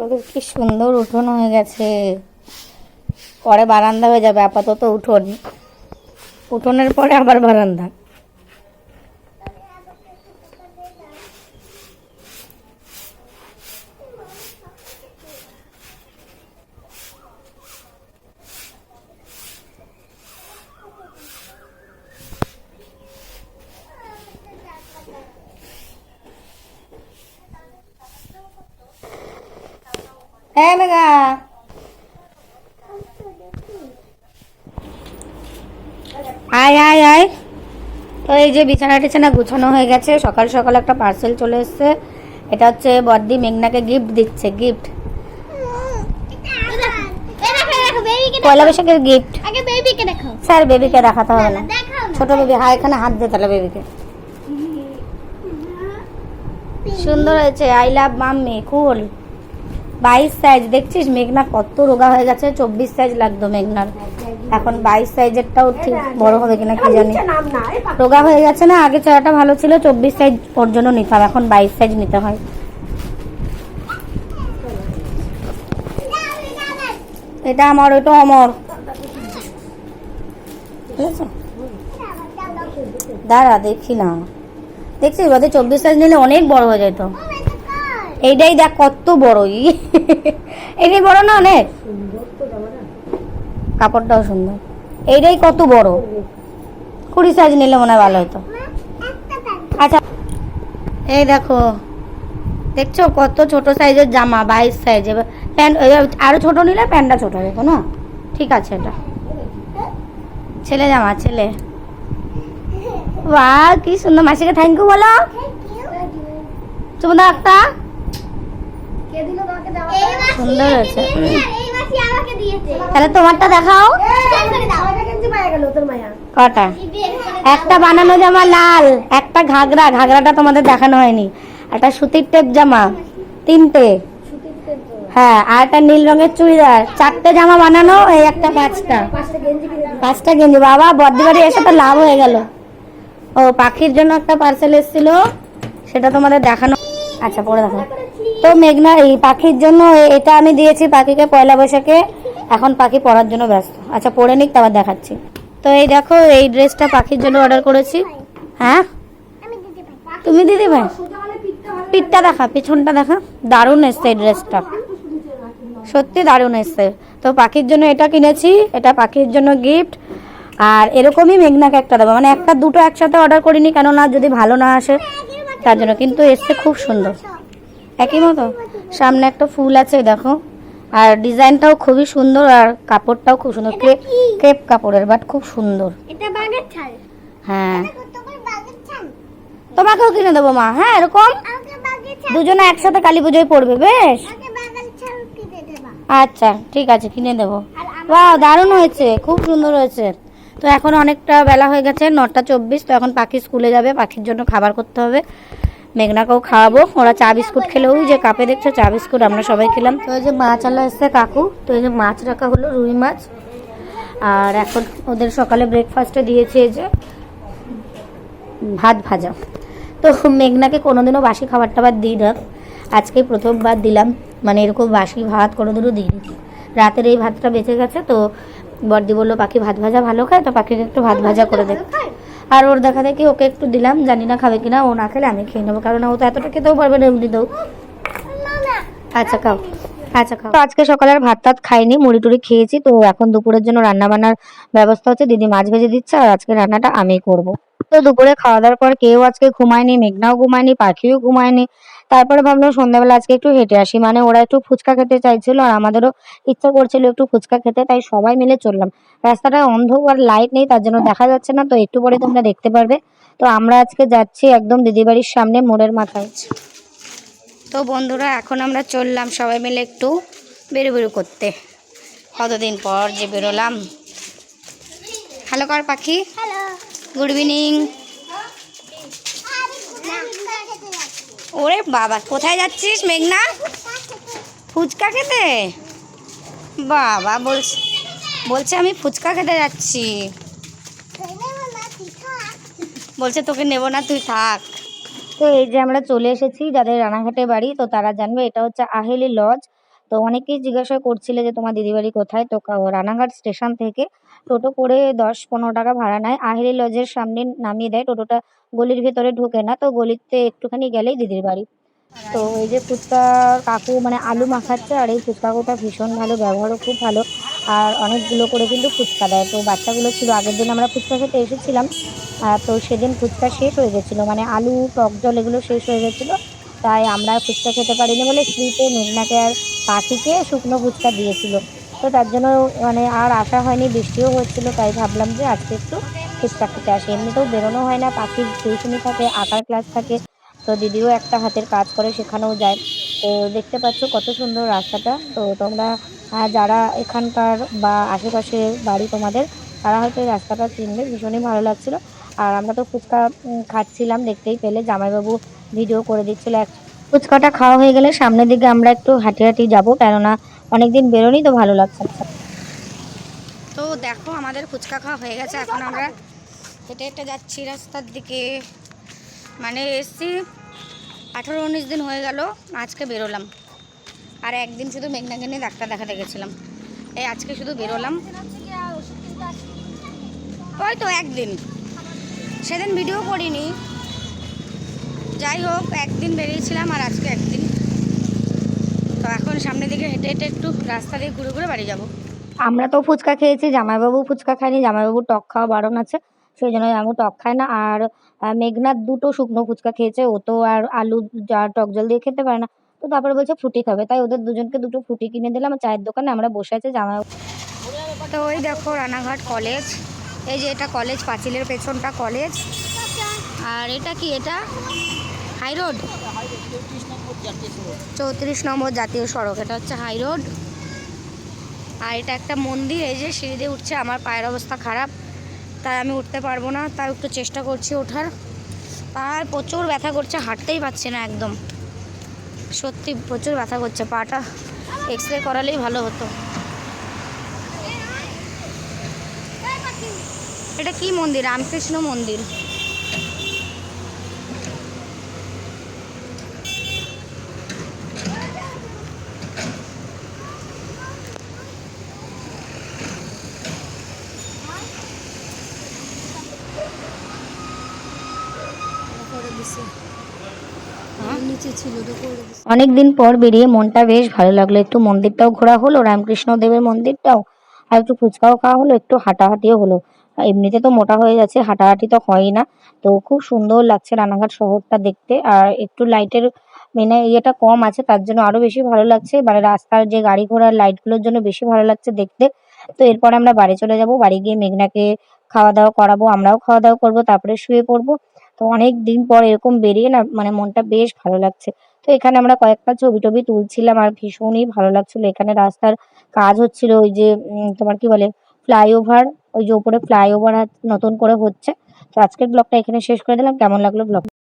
তোদের কি সুন্দর উঠোন হয়ে গেছে। পরে বারান্দা হয়ে যাবে, আপাতত উঠোন। উঠোনের পরে আবার বারান্দা। হ্যাঁ মেঘা আয় আয় আয় তো এই যে বিছানা টিছানা গুছানো হয়ে গেছে, সকাল সকাল একটা পার্সেল চলে এসছে। এটা হচ্ছে বদ্দি মেঘনাকে গিফট দিচ্ছে গিফট পয়লা বৈশাখের গিফট স্যার বেবিকে দেখাতে হবে না। ছোট বেবি হ্যাঁ এখানে হাত দে তাহলে বেবিকে সুন্দর হয়েছে আই লাভ মাম্মি কুল বাইশ সাইজ দেখছিস মেঘনা কত রোগা হয়ে গেছে? চব্বিশ সাইজ লাগতো মেঘনার। এখন বাইশ সাইজেরটাও ঠিক বড় হবে কিনা কি জানি। রোগা হয়ে গেছে না? আগে চেহারাটা ভালো ছিল, চব্বিশ সাইজ পর্যন্ত নিতাম, এখন বাইশ সাইজ নিতে হয়। এটা আমার ওইটা অমর দাঁড়া, দেখি না। দেখছিস বাদে চব্বিশ সাইজ নিলে অনেক বড় হয়ে যেত। এইটাই দেখ কত বড় ই। এটাই বড় না অনেক? কাপড়টাও সুন্দর। এইটাই কত বড়? কুড়ি সাইজ নিলে মনে হয় ভালো হতো। আচ্ছা এই দেখো দেখছ কত ছোট সাইজের জামা বাইশ সাইজ প্যান্ট আরও ছোট নিলে প্যান্টটা ছোট দেখো না? ঠিক আছে এটা। ছেলে জামা ছেলে। বাহ কি সুন্দর। মাসিকে থ্যাংক ইউ বলো। চুমদা একটা সুন্দর দিয়েছে তাহলে তোমারটা দেখাও। বের করে দাও কটা? একটা বানানো জামা লাল একটা ঘাগরা। ঘাগরাটা তোমাদের দেখানো হয়নি। একটা সুতির টেপ জামা তিনটে। হ্যাঁ আর একটা নীল রঙের চুড়িদার। চারটে জামা বানানো এই একটা পাঁচটা। পাঁচটা গেঞ্জি বাবা বদ্দি বাড়ি এসে তো লাভ হয়ে গেল। ও পাখির জন্য একটা পার্সেল এসেছিল। সেটা তোমাদের দেখানো আচ্ছা পরে দেখো তো মেঘনা, এই পাখির জন্য এটা আমি দিয়েছি পাখিকে পয়লা বৈশাখে। এখন পাখি পরার জন্য ব্যস্ত। আচ্ছা পরে নিক, তারপর দেখাচ্ছি। তো এই দেখো, এই ড্রেসটা পাখির জন্য অর্ডার করেছি। হ্যাঁ? তুমি দিদি ভাই? পিঠটা দেখা, পিছনটা দেখা। দারুণ এসছে এই ড্রেসটা। সত্যি দারুণ এসছে। তো পাখির জন্য এটা কিনেছি, এটা পাখির জন্য গিফট আর এরকমই মেঘনাকে একটা দেবো। মানে একটা, দুটো একসাথে অর্ডার করিনি, কেননা যদি ভালো না আসে তার জন্য কিন্তু এসছে খুব সুন্দর। একই মতো সামনে একটা ফুল আছে দেখো। আর ডিজাইনটাও খুবই সুন্দর আর কাপড়টাও খুব সুন্দর। ক্রেপ ক্রেপ কাপড়ের বাট খুব সুন্দর। এটা বাগের ছাল। হ্যাঁ। তোমাকেও কিনে দেবো মা। হ্যাঁ এরকম? দুজনে একসাথে কালী পুজোয় পড়বে বেশ। আচ্ছা ঠিক আছে কিনে দেবো। বাহ দারুণ হয়েছে খুব সুন্দর হয়েছে। তো এখন অনেকটা বেলা হয়ে গেছে, নটা চব্বিশ, তো এখন পাখি স্কুলে যাবে, পাখির জন্য খাবার করতে হবে। মেঘনাকেও খাওয়াবো, ওরা চা বিস্কুট খেলেও যে কাপে দেখছ, চা বিস্কুট আমরা সবাই খেলাম। তো এই যে মাছ আলা এসছে কাকু, তো এই যে মাছ রাখা হলো, রুই মাছ। আর এখন ওদের সকালে ব্রেকফাস্টে দিয়েছে এই যে ভাত ভাজা। তো মেঘনাকে কোনোদিনও বাসি খাবার টাবার দিই না। আজকেই প্রথমবার দিলাম মানে এরকম বাসি ভাত কোনোদিনও দিইনি। রাতের এই ভাতটা বেঁচে গেছে, তো বর্দি বলল পাখি ভাত ভাজা ভালো খায়? তো পাখিকে একটু ভাত ভাজা করে দে। আর ওর দেখা দেখি ওকে একটু দিলাম জানি না খাবে কিনা ও না খেলে আমি খেয়ে নেব কারণ ও তো এতটা খেতেও পারবে না এমনি দাও আচ্ছা খাও। আচ্ছা তো আজকে সকালে আর ভাত খাইনি, মুড়ি টুড়ি খেয়েছি, তো এখন দুপুরের জন্য রান্না বান্নার ব্যবস্থা হচ্ছে, দিদি মাছ ভেজে দিচ্ছে, আর আজকে রান্নাটা আমিই করব। তো দুপুরে খাওয়া দাওয়ার পর কেউ আজকে ঘুমায়নি, মেঘনাও ঘুমায়নি, পাখিও ঘুমায়নি। তারপরে ভাবলাম সন্ধ্যাবেলা আজকে একটু হেঁটে আসি মানে ওরা একটু ফুচকা খেতে চাইছিল, আর আমাদেরও ইচ্ছা করছিল একটু ফুচকা খেতে, তাই সবাই মিলে চললাম। রাস্তাটা অন্ধকার লাইট নেই, তার জন্য দেখা যাচ্ছে না, তো একটু পরে তোমরা দেখতে পারবে। তো আমরা আজকে যাচ্ছি একদম দিদি বাড়ির সামনে মোড়ের মাথায়। তো বন্ধুরা এখন আমরা চললাম সবাই মিলে একটু বেরো বেরো করতে। কতদিন পর যে বেরোলাম। হ্যালো কার পাখি? গুড ইভিনিং ওরে বাবা কোথায় যাচ্ছিস মেঘনা? ফুচকা খেতে? বাবা বলছে বলছে আমি ফুচকা খেতে যাচ্ছি। বলছে তোকে নেব না তুই থাক। তো এই যে আমরা চলে এসেছি যাদের রানাঘাটে বাড়ি, তো তারা জানবে এটা হচ্ছে আহেলি লজ তো অনেকেই জিজ্ঞাসা করছিলে যে তোমার দিদি বাড়ি কোথায়? তো রানাঘাট স্টেশন থেকে টোটো করে দশ পনেরো টাকা ভাড়া নেয়। আহেরি লজের সামনে নামিয়ে দেয়। টোটোটা গলির ভেতরে ঢোকে না, তো গলিতে একটুখানি গেলেই দিদির বাড়ি। তো এই যে ফুচকা কাকু মানে আলু মাখাচ্ছে, আর এই ফুচকা কাকুটা ভীষণ ভালো, ব্যবহারও খুব ভালো। আর অনেকগুলো করে কিন্তু ফুচকা দেয়। তো বাচ্চাগুলো ছিল, আগের দিন আমরা ফুচকা খেতে এসেছিলাম। তো সেদিন ফুচকা শেষ হয়ে গেছিল মানে আলু, টক জল এগুলো শেষ হয়ে গেছিল, তাই আমরা ফুচকা খেতে পারিনি বলে ফ্রিতে মেঘনাকে আর পাখিকে শুকনো ফুচকা দিয়েছিল। তো তার জন্য মানে আর আসা হয়নি, বৃষ্টিও হচ্ছিল, তাই ভাবলাম যে আজকে একটু ফুচকা খেতে আসি। এমনিতেও বেরোনো হয় না, পাখির টিউশনি থাকে, আঁকার ক্লাস থাকে, তো দিদিও একটা হাতের কাজ করে সেখানেও যায়। তো দেখতে পাচ্ছ কত সুন্দর রাস্তাটা, তো তোমরা যারা এখানকার বা আশেপাশে বাড়ি তোমাদের, তারা হয়তো এই রাস্তাটা চিনবে, ভীষণই ভালো লাগছিল। আর আমরা তো ফুচকা খাচ্ছিলাম, দেখতেই পেলে। জামাইবাবু ভিডিও করে দিচ্ছিল, এক ফুচকাটা খাওয়া হয়ে গেলে সামনের দিকে আমরা একটু হাঁটি হাঁটি যাব, কেননা অনেকদিন বেরোনি তো, ভালো লাগছে তো দেখো, আমাদের ফুচকা খাওয়া হয়ে গেছে, এখন আমরা হেঁটে হেঁটে যাচ্ছি রাস্তার দিকে। মানে এসছি, আঠারো উনিশ দিন হয়ে গেল, আজকে বেরোলাম। আর একদিন শুধু মেঘনাকে নিয়ে ডাক্তার দেখাতে গেছিলাম। এই আজকে শুধু বেরোলাম। ওই তো একদিন। সেদিন ভিডিও করিনি। যাই হোক একদিন বেরিয়েছিলাম আর আজকে একদিন। তো এখন সামনের দিকে হেঁটে হেঁটে একটু রাস্তা দিয়ে ঘুরে ঘুরে বাড়ি যাব। আমরা তো ফুচকা খেয়েছি জামাইবাবু ফুচকা খায়নি জামাইবাবু টক খাওয়া বারণ আছে সেই জন্য আমি টক খাই না। আর মেঘনাথ দুটো শুকনো ফুচকা খেয়েছে ও তো আর আলু যা টক জল দিয়ে খেতে পারে না। তো তারপরে বলছে ফুটি খাবে তাই ওদের দুজনকে দুটো ফুটি কিনে দিলাম। আর চায়ের দোকানে আমরা বসে আছি জামাইবাবু। তো ওই দেখো রানাঘাট কলেজ এই যে এটা কলেজ পাঁচিলের পেছনটা কলেজ আর এটা কি এটা? হাই রোড চৌত্রিশ নম্বর জাতীয় সড়ক, এটা হচ্ছে হাই রোড আর এটা একটা মন্দির, এই যে সিঁড়ি দিয়ে উঠছে, আমার পায়ের অবস্থা খারাপ, তাই আমি উঠতে পারব না, তাই একটু চেষ্টা করছি ওঠার। আর প্রচুর ব্যথা করছে, হাঁটতেই পারছি না একদম। সত্যি প্রচুর ব্যথা করছে, পাটা এক্স রে করালেই ভালো হতো। এটা কি মন্দির? রামকৃষ্ণ মন্দির। অনেক দিন পর বেরিয়ে মনটা বেশ ভালো লাগল। একটু মন্দিরটাও ঘোরা হলো, রামকৃষ্ণ দেবের মন্দিরটাও, আর একটু ফুচকাও খাওয়া হলো, একটু হাঁটাহাঁটিও হলো। এমনিতে তো মোটা হয়ে যাচ্ছে, হাঁটাহাঁটি তো হয়ই না। তো খুব সুন্দর লাগছে রানাঘাট শহরটা দেখতে। আর একটু লাইটের মানে ইয়েটা কম আছে, তার জন্য আরও বেশি ভালো লাগছে। মানে রাস্তার যে গাড়ি ঘোড়ার লাইটগুলোর জন্য বেশি ভালো লাগছে দেখতে। তো এরপর আমরা বাড়ি চলে যাব, বাড়ি গিয়ে মেঘনাকে খাওয়া দাওয়া করাবো, আমরাও খাওয়া দাওয়া করব, তারপরে শুয়ে পড়ব। তো অনেক দিন পর এরকম বেরিয়ে না মানে মনটা বেশ ভালো লাগছে। তো এখানে আমরা কয়েকটা ছবি টবি তুলছিলাম আর ভীষণই ভালো লাগছিল। এখানে রাস্তার কাজ হচ্ছিল ওই যে তোমার কি বলে, ফ্লাইওভার ওই যে ওপরে ফ্লাইওভার নতুন করে হচ্ছে। তো আজকের ব্লগটা এখানে শেষ করে দিলাম। কেমন লাগল ব্লগ